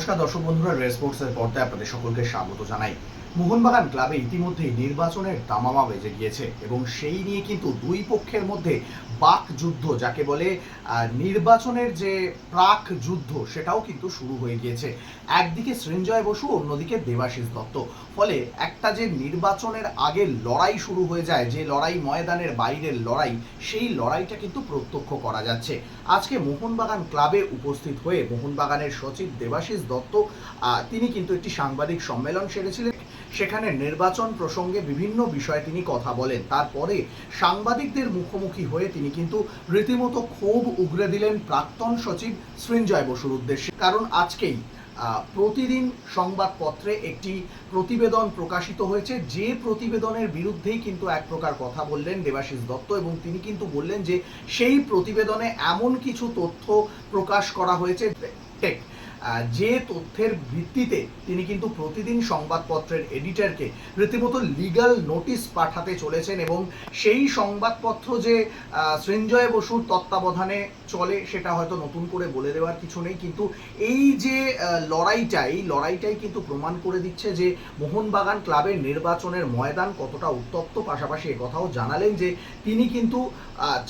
নমস্কার দর্শক বন্ধুরা রেসপোর্টসের পর্দায় আপনাদের সকলকে স্বাগত জানাই। মোহনবাগান ক্লাবে ইতিমধ্যেই নির্বাচনের দামামা বেজে গিয়েছে এবং সেই নিয়ে কিন্তু দুই পক্ষের মধ্যে বাক যুদ্ধ, যাকে বলে নির্বাচনের যে প্রাক যুদ্ধ, সেটাও কিন্তু শুরু হয়ে গিয়েছে। একদিকে সৃঞ্জয় বসু, অন্যদিকে দেবাশিস দত্ত। ফলে একটা যে নির্বাচনের আগে লড়াই শুরু হয়ে যায়, যে লড়াই ময়দানের বাইরের লড়াই, সেই লড়াইটা কিন্তু প্রত্যক্ষ করা যাচ্ছে। আজকে মোহনবাগান ক্লাবে উপস্থিত হয়ে মোহনবাগানের সচিব দেবাশিস দত্ত তিনি কিন্তু একটি সাংবাদিক সম্মেলন সেরেছিলেন। সেখানে নির্বাচন প্রসঙ্গে বিভিন্ন বিষয়ে তিনি কথা বলেন। তারপরে সাংবাদিকদের মুখোমুখি হয়ে তিনি কিন্তু রীতিমতো ক্ষোভ উগরে দিলেন প্রাক্তন সচিব সৃঞ্জয় বসুর উদ্দেশ্যে। কারণ আজকেই প্রতিদিন সংবাদপত্রে একটি প্রতিবেদন প্রকাশিত হয়েছে। যে প্রতিবেদনের বিরুদ্ধেই কিন্তু এক প্রকার কথা বললেন দেবাশিস দত্ত এবং তিনি কিন্তু বললেন যে, সেই প্রতিবেদনে এমন কিছু তথ্য প্রকাশ করা হয়েছে। যে তথ্যের ভিত্তিতে তিনি কিন্তু প্রতিদিন সংবাদপত্রের এডিটরকে রীতিমতো লিগ্যাল নোটিশ পাঠাতে চলেছেন এবং সেই সংবাদপত্র যে সৃঞ্জয় বসুর তত্ত্বাবধানে চলে সেটা হয়তো নতুন করে বলে দেওয়ার কিছু নেই। কিন্তু এই যে লড়াইটা এই লড়াইটাই কিন্তু প্রমাণ করে দিচ্ছে যে, মোহনবাগান ক্লাবের নির্বাচনের ময়দান কতটা উত্তপ্ত। পাশাপাশি কথাও জানালেন যে, তিনি কিন্তু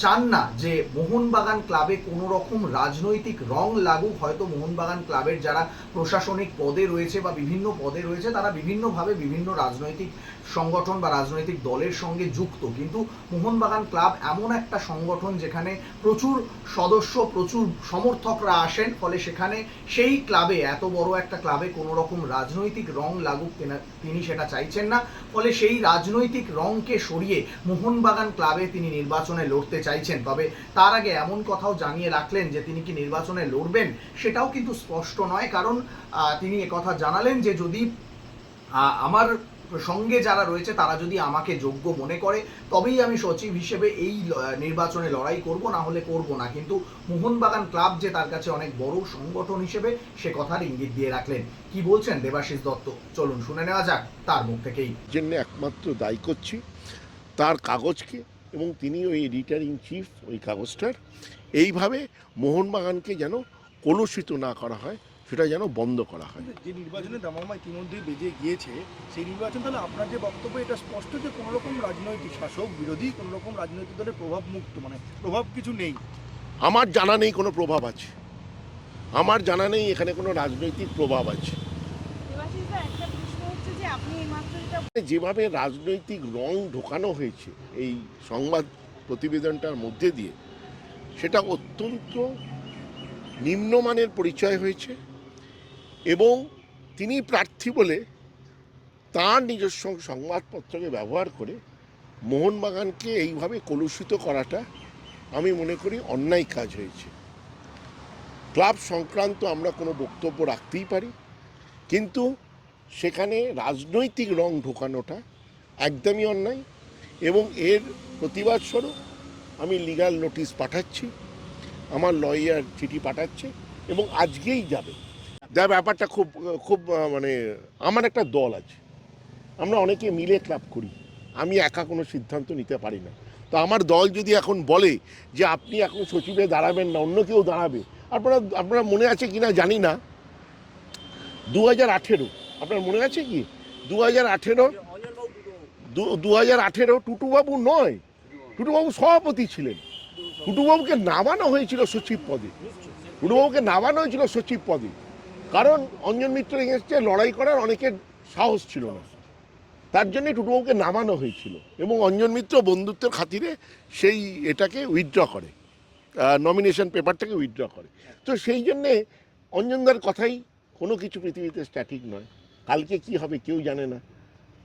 চান না যে, মোহনবাগান ক্লাবে কোনো রকম রাজনৈতিক রং লাগুক। হয়তো মোহনবাগান ক্লাবের যারা প্রশাসনিক পদে রয়েছে বা বিভিন্ন পদে রয়েছে, তারা বিভিন্নভাবে বিভিন্ন রাজনৈতিক সংগঠন বা রাজনৈতিক দলের সঙ্গে যুক্ত। কিন্তু মোহনবাগান ক্লাব এমন একটা সংগঠন যেখানে প্রচুর সদস্য, প্রচুর সমর্থকরা আসেন, ফলে সেখানে সেই ক্লাবে, এত বড় একটা ক্লাবে কোনো রকম রাজনৈতিক রং লাগুক তেনা- সেটা চাইছেন না। ফলে সেই রাজনৈতিক রংকে সরিয়ে মোহনবাগান ক্লাবে তিনি নির্বাচনে লড়তে চাইছেন। তবে তার আগে এমন কথাও জানিয়ে রাখলেন যে তিনি কি নির্বাচনে লড়বেন, সেটাও কিন্তু স্পষ্ট নয়, কারণ তিনি একথা জানালেন যে যদি আমার সঙ্গে যারা রয়েছে তারা যদি আমাকে যোগ্য মনে করে, তবেই আমি সচিব হিসেবে এই নির্বাচনে লড়াই করব, না হলে করব না। কিন্তু মোহনবাগান ক্লাব যে তার কাছে অনেক বড় সংগঠন হিসেবে সে কথার ইঙ্গিত দিয়ে রাখলেন। কি বলছেন দেবাশিস দত্ত? চলুন শুনে নেওয়া যাক তার মুখ থেকেই। জন্য একমাত্র দায়ী করছি, তার কাগজকে এবং তিনি ওই এডিটার চিফ, ওই কাগজটার। এইভাবে মোহনবাগানকে যেন কলুষিত না করা হয় সেটা যেন বন্ধ করা হয়। যে নির্বাচনে দামামা ইতিমধ্যেই বেজে গিয়েছে সেই নির্বাচন তাহলে আপনার যে বক্তব্য এটা স্পষ্ট যে কোনো রকম রাজনৈতিক শাসক বিরোধী কোনো রকম রাজনৈতিক দলের প্রভাব মুক্ত মানে প্রভাব কিছু নেই। আমার জানা নেই কোনো প্রভাব আছে। আমার জানা নেই এখানে কোনো রাজনৈতিক প্রভাব আছে। যেভাবে রাজনৈতিক রং ঢোকানো হয়েছে এই সংবাদ প্রতিবেদনটার মধ্যে দিয়ে সেটা অত্যন্ত নিম্নমানের পরিচয় হয়েছে এবং তিনি প্রার্থী বলে তার নিজস্ব সংবাদপত্রকে ব্যবহার করে মোহনবাগানকে এইভাবে কলুষিত করাটা আমি মনে করি অন্যায় কাজ হয়েছে। ক্লাব সংক্রান্ত আমরা কোনো বক্তব্য রাখতেই পারি, কিন্তু সেখানে রাজনৈতিক রং ঢোকানোটা একদমই অন্যায় এবং এর প্রতিবাদ স্বরূপ আমি লিগাল নোটিশ পাঠাচ্ছি। আমার লয়ার চিঠি পাঠাচ্ছে এবং আজকেই যাবে। যা ব্যাপারটা খুব খুব মানে আমার একটা দল আছে। আমরা অনেকে মিলে ক্লাব করি। আমি একা কোনো সিদ্ধান্ত নিতে পারি না। তো আমার দল যদি এখন বলে যে আপনি এখন সচিবে দাঁড়াবেন না, অন্য কেউ দাঁড়াবে, আপনারা আপনারা মনে আছে কি না জানি না। দু হাজার আঠেরো, আপনার মনে আছে কি? দু হাজার আঠেরো, দু হাজার আঠেরো টুটুবাবু নয়। টুটুবাবু সভাপতি ছিলেন। টুটুবাবুকে নামানো হয়েছিল সচিব পদে। টুটুবাবুকে নামানো হয়েছিল সচিব পদে। কারণ অঞ্জন মিত্র এগেনস্টে লড়াই করার অনেকের সাহস ছিল না। তার জন্য টুটুবাবুকে নামানো হয়েছিল এবং অঞ্জন মিত্র বন্ধুত্বের খাতিরে সেই এটাকে উইথড্র করে নমিনেশন পেপারটাকে উইথড্র করে। তো সেই জন্যে অঞ্জনদার কথাই কোনো কিছু পৃথিবীতে স্ট্যাটিক নয়। কালকে কি হবে কেউ জানে না।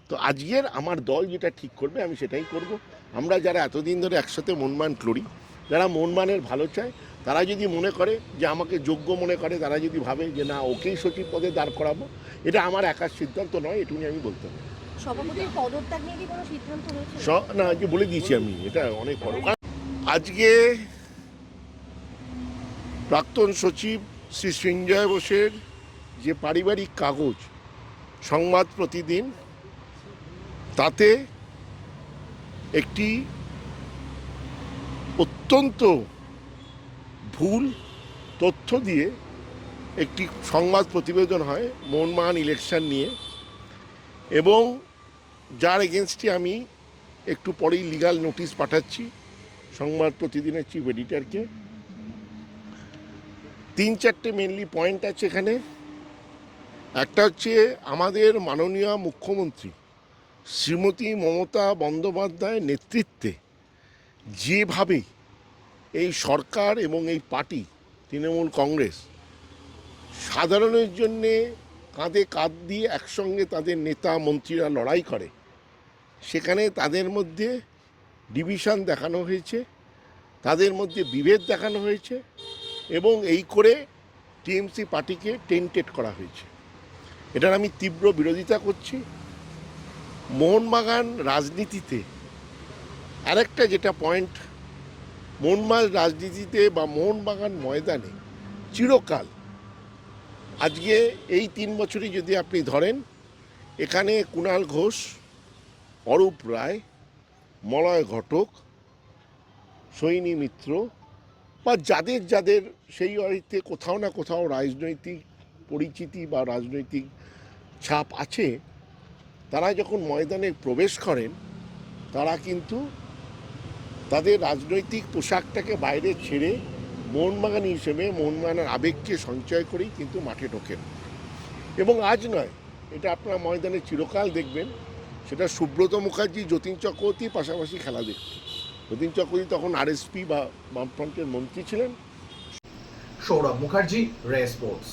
তো আজকের আমার দল যেটা ঠিক করবে, আমি সেটাই করব। আমরা যারা এতদিন ধরে একসাথে মনমান লড়ি যারা মন মানের ভালো চায় তারা যদি মনে করে যে আমাকে যোগ্য মনে করে তারা যদি ভাবে যে না ওকেই সচিব পদে দাঁড় করাবো এটা আমার একার সিদ্ধান্ত নয় এটুকুনি আমি বলতে পারি। না আজকে বলে দিয়েছি আমি এটা অনেক বড়। আজকে প্রাক্তন সচিব শ্রী সঞ্জয় বোসের যে পারিবারিক কাগজ সংবাদ প্রতিদিন তাতে একটি অত্যন্ত ভুল তথ্য দিয়ে একটি সংবাদ প্রতিবেদন হয় মোহনবাগান ইলেকশন নিয়ে। এবং যার এগেনস্টে আমি একটু পরেই লিগাল নোটিশ পাঠাচ্ছি, সংবাদ প্রতিদিনের চিফ এডিটারকে তিন চারটে মেনলি পয়েন্ট আছে এখানে। একটা হচ্ছে আমাদের মাননীয় মুখ্যমন্ত্রী শ্রীমতী মমতা বন্দ্যোপাধ্যায়ের নেতৃত্বে যেভাবে এই সরকার এবং এই পার্টি, তৃণমূল কংগ্রেস, সাধারণের জন্যে কাঁধে কাঁধ দিয়ে একসঙ্গে তাদের নেতা, মন্ত্রীরা লড়াই করে। সেখানে তাদের মধ্যে ডিভিশন দেখানো হয়েছে, তাদের মধ্যে বিভেদ দেখানো হয়েছে এবং এই করে টিএমসি পার্টিকে টেন্টেড করা হয়েছে। এটার আমি তীব্র বিরোধিতা করছি। মোহনবাগান রাজনীতিতে আরেকটা যেটা পয়েন্ট মোহনবাগান রাজনীতিতে বা মোহনবাগান ময়দানে চিরকাল, আজকে এই তিন বছরই যদি আপনি ধরেন, এখানে কুণাল ঘোষ, অরূপ রায়, মলয় ঘটক, সৈনী মিত্র বা যাদের যাদের সেই অর্থে কোথাও না কোথাও রাজনৈতিক পরিচিতি বা রাজনৈতিক ছাপ আছে, তারা যখন ময়দানে প্রবেশ করেন, তারা কিন্তু তাদের রাজনৈতিক পোশাকটাকে বাইরে ছেড়ে মোহনবাগান হিসেবে মোহনবাগানের আবেগকে সঞ্চয় করেই কিন্তু মাঠে ঢোকেন। এবং আজ নয়, এটা আপনারা ময়দানে চিরকাল দেখবেন, সেটা সুব্রত মুখার্জি, যতীন চক্রবর্তী পাশাপাশি খেলা দেখত। যতীন চক্রবর্তী তখন আরএসপি বা বামফ্রন্টের মন্ত্রী ছিলেন। সৌরভ মুখার্জি, রে স্পোর্টস।